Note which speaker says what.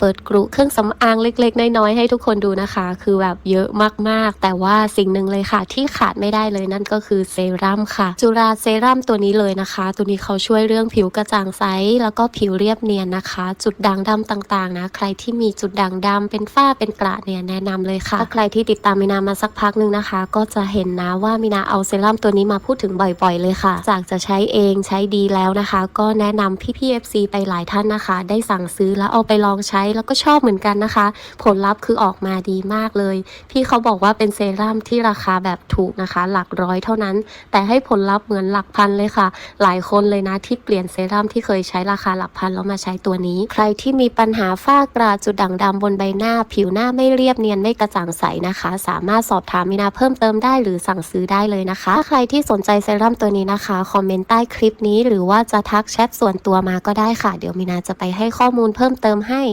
Speaker 1: เปิดกรุเครื่องสำอางเล็ก ๆ น้อยๆให้ทุกคนดูนะคะ คือแบบเยอะมากๆ แต่ว่าสิ่งหนึ่งเลยค่ะ ที่ขาดไม่ได้เลยนั่นก็คือเซรั่มค่ะ จุราเซรั่มตัวนี้เลยนะคะ ตัวนี้เขาช่วยเรื่องผิวกระจ่างใสแล้วก็ผิวเรียบเนียนนะคะ จุดด่างดำต่างๆนะใครที่มีจุดด่างดำเป็นฝ้าเป็นกระเนี่ยแนะนำเลยค่ะถ้าใครที่ติดตามมินามาสักพักหนึ่งนะคะ ก็จะเห็นนะว่ามินาเอาเซรั่มตัวนี้มาพูดถึงบ่อย ๆ เลยค่ะ จากจะใช้เองใช้ดีแล้วนะคะ ก็แนะนำพี่ๆ FC ไปหลายท่านนะคะ ได้สั่งซื้อแล้วเอาไปลองใช้แล้วก็ชอบเหมือนกันนะคะ ผลลัพธ์คือออกมาดีมากเลย พี่เขาบอกว่าเป็นเซรั่มที่ราคาแบบถูกนะคะ หลักร้อยเท่านั้น แต่ให้ผลลัพธ์เหมือนหลักพันเลยค่ะ หลายคนเลยนะที่เปลี่ยนเซรั่มที่เคยใช้ราคาหลักพันแล้วมาใช้ตัวนี้ ใครที่มีปัญหาฝ้ากระจุดด่างดำบนใบหน้า ผิวหน้าไม่เรียบเนียนไม่กระจ่างใสนะคะ สามารถสอบถามมินาเพิ่มเติมได้หรือสั่งซื้อได้เลยนะคะถ้าใครที่สนใจเซรั่มตัวนี้นะคะคอมเมนต์ใต้คลิปนี้หรือว่าจะทักแชทส่วนตัวมาก็ได้ค่ะ เดี๋ยวมินาจะไปให้ข้อมูลเพิ่มเติมให้